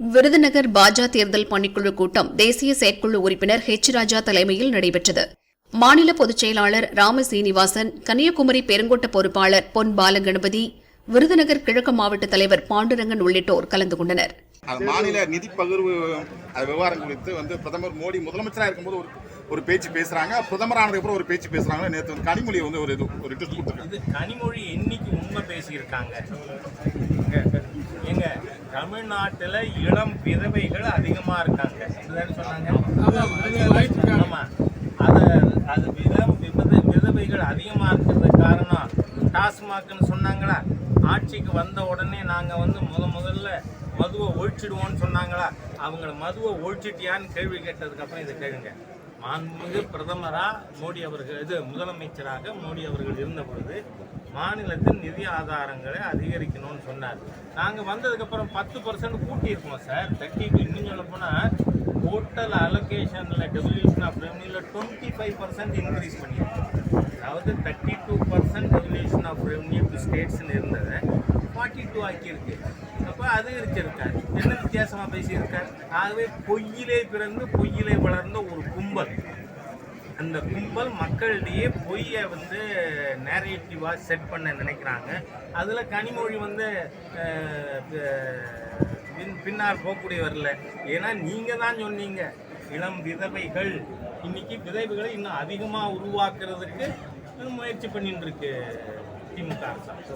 விருதுநகர் பாஜ தேர்தல் பணிக்குழு கூட்டம் தேசிய செயற்குழு உறுப்பினர் ஹெச் ராஜா தலைமையில் நடைபெற்றது. மாநில பொதுச் செயலாளர் ராம சீனிவாசன் கன்னியாகுமரி பெருங்கோட்ட பொறுப்பாளர் பொன் பாலகணபதி விருதுநகர் கிழக்கு மாவட்ட தலைவர் பாண்டுரங்கன் உள்ளிட்டோர் கலந்து கொண்டனர். மாநில நிதி பகிர்வு விவகாரம் குறித்து வந்து பிரதமர் மோடி முதலமைச்சராக இருக்கும்போது ஒரு ஒரு பேச்சு பேசுறாங்க. பிரதமர் ஆனதுக்கு அப்புறம் ஒரு பேச்சு பேசுறாங்க நேற்று வந்து கனிமொழி வந்து ஒரு இது ஒரு ட்விட் கொடுத்துருக்காங்க. இது கனிமொழி என்னைக்கு உண்மை பேசியிருக்காங்க. தமிழ்நாட்டுல இளம் விதவைகள் அதிகமா இருக்காங்க. சொன்னாங்க? அது அது இளம் வித விதவைகள் அதிகமா இருக்கிறதுக்கு காரணம் டாஸ்மாக்னு சொன்னாங்களா? ஆட்சிக்கு வந்த உடனே நாங்க வந்து முத முதல்ல மதுவை ஒழிச்சிடுவோம்னு சொன்னாங்களா? அவங்கள மதுவை ஒழிச்சிட்டியான்னு கேள்வி கேட்டதுக்கு அப்புறம் இதை கேளுங்க. மாண்புமிகு பிரதமராக மோடி அவர்கள் இது முதலமைச்சராக மோடி அவர்கள் இருந்த பொழுது மாநிலத்தின் நிதி ஆதாரங்களை அதிகரிக்கணும்னு சொன்னார். நாங்கள் வந்ததுக்கப்புறம் பத்து பர்சன்ட் கூட்டியிருக்கோம் சார். தட்டிக்கு இன்னும் சொல்ல போனால் டோட்டல் அலோகேஷனில் டெவல்யூஷன் ஆஃப் ரெவன்யூவில் டுவெண்ட்டி ஃபைவ் பர்சன்ட் இன்க்ரீஸ் பண்ணியிருக்கோம். அதாவது thirty two percent devolution of revenue to ஸ்டேட்ஸ்னு இருந்ததை. ஃபார்ட்டி டூ ஆக்கியிருக்கு. அப்போ அதிகரிச்சிருக்கார் என்ன வித்தியாசமாக பேசியிருக்கார்? ஆகவே பொய்யிலே பிறந்து பொய்யிலே வளர்ந்த ஒரு அந்த கும்பல் மக்களிடையே பொய்யை வந்து நேரேட்டிவாக செட் பண்ண நினைக்கிறாங்க. அதில் கனிமொழி வந்து பின் பின்னால் போகக்கூடிய வரல ஏன்னா நீங்கள் தான் சொன்னீங்க இளம் விதவைகள். இன்னைக்கு விதவைகளை இன்னும் அதிகமாக உருவாக்குறதுக்கு முயற்சி பண்ணிட்டு இருக்கு திமுக அரசாங்கம்